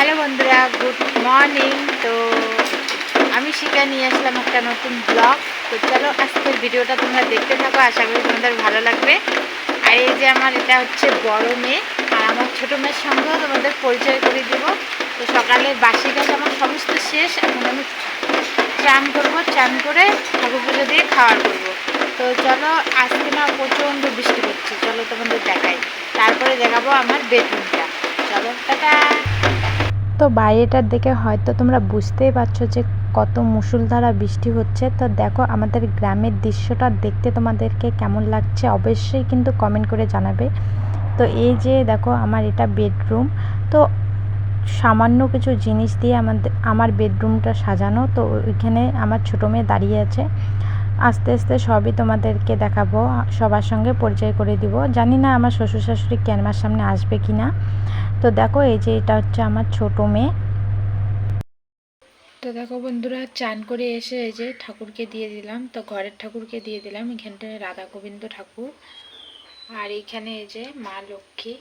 Hello বন্ধুরা, good morning. তো আমি শিখা নিয়ে আসলাম একটা নতুন ব্লগ। তো চলো আজকের ভিডিওটা তোমরা দেখতে থাকো, আশা করি তোমাদের ভালো লাগবে। আর এই যে আমার, এটা হচ্ছে বড় মেয়ে, আর আমার ছোটো মেয়ের সঙ্গেও তোমাদের পরিচয় করে দিব। তো সকালে বাসি কাজ আমার সমস্ত শেষ, এখন আমি চান করব, চান করে ঠাকুর পুজো দিয়ে খাওয়ার করব। তো চলো, আজকে না প্রচণ্ড বৃষ্টি হচ্ছে চলো তোমাদের দেখাই। তারপরে দেখাবো আমার বেডরুমটা। চলো, টাটা! তো বাইরেটার দেখে হয়তো তোমরা বুঝতেই পারছ যে কত মুষলধারা বৃষ্টি হচ্ছে। তো দেখো আমাদের গ্রামের দৃশ্যটা দেখতে তোমাদেরকে কেমন লাগছে অবশ্যই কিন্তু কমেন্ট করে জানাবে। তো এই যে দেখো আমার এটা বেডরুম তো সামান্য কিছু জিনিস দিয়ে আমাদের, আমার বেডরুমটা সাজানো। তো ওইখানে আমার ছোটো মেয়ে দাঁড়িয়ে আছে। আস্তে আস্তে সবই তোমাদেরকে দেখাবো, সবার সঙ্গে পরিচয় করে দিব। জানি না আমার শ্বশুর শাশুড়ি ক্যানভার সামনে আসবে কি না তো দেখো, এই যে এটা হচ্ছে আমার ছোট মেয়ে। তো দেখো বন্ধুরা, চান করে এসে এই যে ঠাকুরকে দিয়ে দিলাম। তো ঘরের ঠাকুরকে দিয়ে দিলাম, এখানটায় রাধা গোবিন্দ ঠাকুর। আর এইখানে এই যে মা লক্ষ্মী।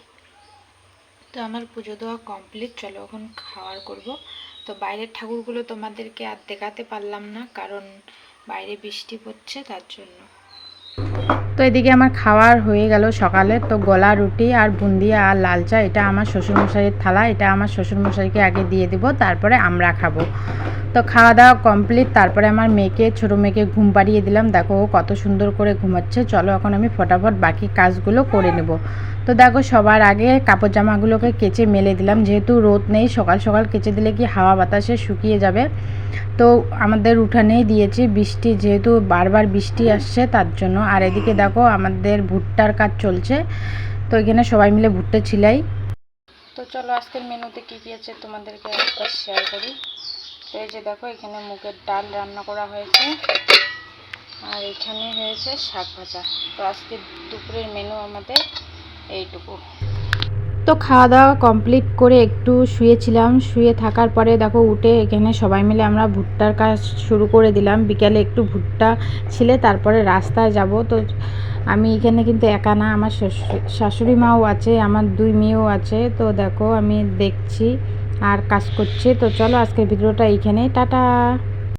তো আমার পুজো দেওয়া কমপ্লিট, চলো এখন খাওয়ার করব। তো বাইরের ঠাকুরগুলো তোমাদেরকে আর দেখাতে পারলাম না, কারণ বাইরে বৃষ্টি পড়ছে, তার জন্য। তো এদিকে আমার খাওয়ার হয়ে গেল সকালে। তো গলা রুটি আর বুন্দিয়া আর লাল চা, এটা আমার শ্বশুরমশাইয়ের থালা, এটা আমার শ্বশুরমশাইকে আগে দিয়ে দিব, তারপরে আমরা খাব। তো খাওয়া দাওয়া কমপ্লিট তারপরে আমার মেয়েকে, ছোটো মেয়েকে ঘুম পাড়িয়ে দিলাম। দেখো ও কত সুন্দর করে ঘুমাচ্ছে। চলো এখন আমি ফটাফট বাকি কাজগুলো করে নেব। তো দেখো সবার আগে কাপড় জামাগুলোকে কেচে মেলে দিলাম। যেহেতু রোদ নেই, সকাল সকাল কেচে দিলে কি হাওয়া বাতাসে শুকিয়ে যাবে? তো আমাদের উঠানেই দিয়েছি বৃষ্টি, যেহেতু বারবার বৃষ্টি আসছে তার জন্য। আর এদিকে দেখো আমাদের ভুট্টার কাজ চলছে। তো এখানে সবাই মিলে ভুট্টা ছিলাই। তো চলো আজকের মেনুতে কী কী আছে তোমাদেরকে একবার শেয়ার করি। এই যে দেখো, এখানে মুগের ডাল রান্না করা হয়েছে। আর এখানে হয়েছে শাক ভাজা। তো আজকে দুপুরের মেনু আমাদের এইটুকু। তো খাওয়া দাওয়া কমপ্লিট করে একটু শুয়েছিলাম। শুয়ে থাকার পরে দেখো, উঠে এখানে সবাই মিলে আমরা ভুট্টার কাজ শুরু করে দিলাম। বিকালে একটু ভুট্টা ছিলে, তারপরে রাস্তায় যাব। তো আমি এখানে কিন্তু একা না, আমার শাশুড়ি মাও আছে, আমার দুই মেয়েও আছে। তো দেখো, আমি দেখছি আর কাজ করছে। তো চলো আজকের ভিডিওটা এইখানেই। টাটা।